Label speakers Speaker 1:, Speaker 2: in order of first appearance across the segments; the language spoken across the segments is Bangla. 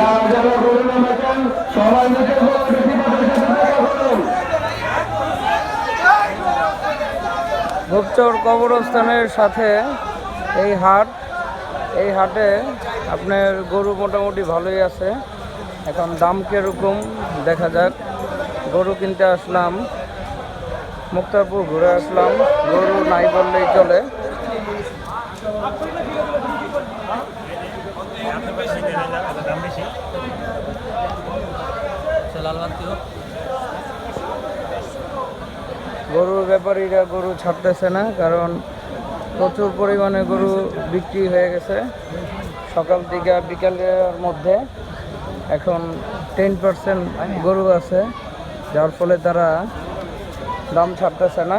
Speaker 1: যারা
Speaker 2: কবরস্থানের সাথে এই হাট, এই হাটে আপনার গরু মোটামুটি ভালোই আছে। এখন দাম কীরকম দেখা যাক। গরু কিনতে আসলাম, মুক্তারপুর ঘুরে আসলাম। গরু নাই বললেই চলে। গরুর ব্যাপারীরা গরু ছাড়তেছে না, কারণ প্রচুর পরিমাণে গরু বিক্রি হয়ে গেছে। সকাল থেকে বিকালের মধ্যে এখন টেন পার্সেন্ট গরু আছে, যার ফলে তারা দাম ছাড়তেছে না।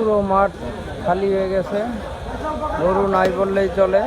Speaker 2: পুরো মাঠ খালি হয়ে গেছে। গরু নাই বললেই চলে।